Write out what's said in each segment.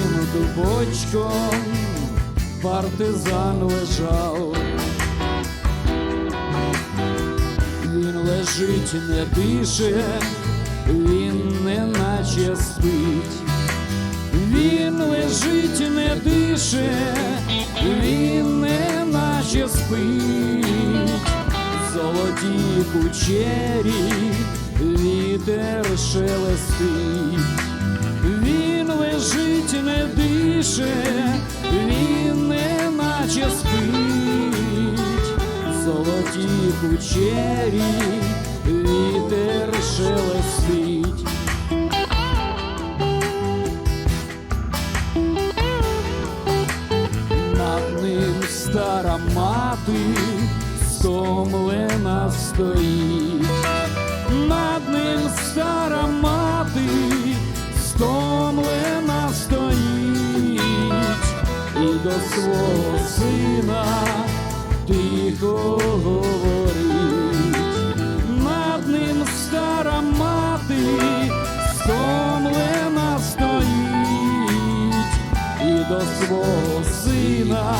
під дубочком партизан лежав. Він лежить, не дише, він не наче спить. Він лежить, не дише, він не наче спить. Золоті кучері, вітер шелестить. Дише, він не наче спить. Золоті кучері, вітер шелестить. Над ним стара мати стомлена стоїть, над ним стара до свого сина тихо говорить, над ним стара мати стомлена стоїть. І до свого сина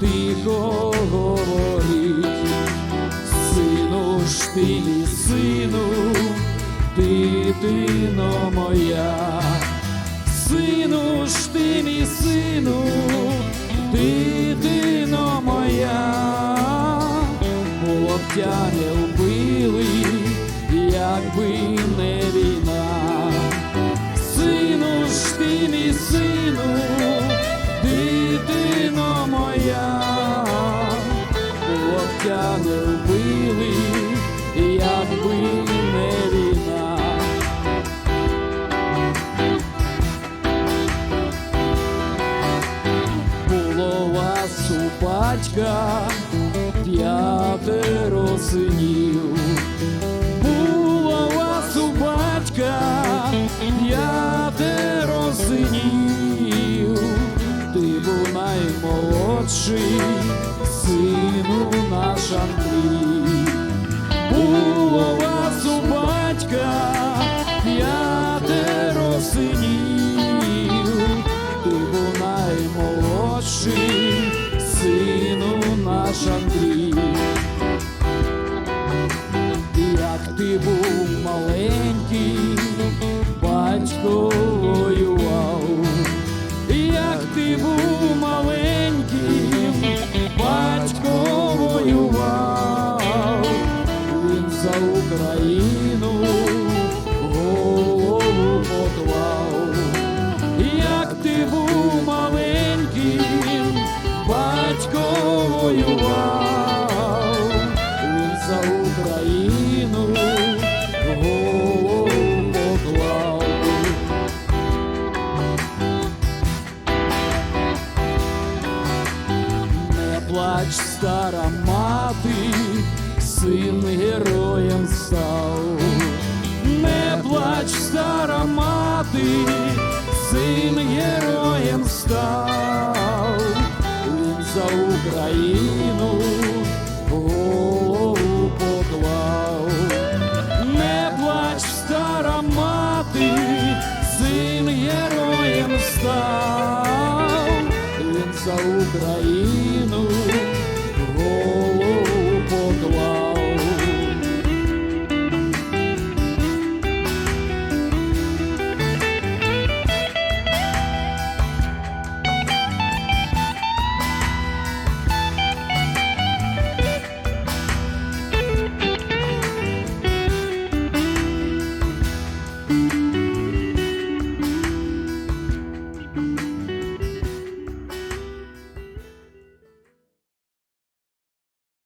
тихо говорить, сину ж ти, сину, дитино моя, сину ж ти, мій сину, дитино моя, хлопця не вбили, якби не війна. Сину ж ти, мій сину, дитино моя, хлопця не вбили, якби у батька п'ятеро синів. Було вас у батька п'ятеро синів, ти був наймолодший, сину наш Андрій. Як ти плач, стара мати, син героєм став, не плач, стара мати, син героєм став, він за Україну голову поклав, не плач, стара мати, син героєм став. За Україну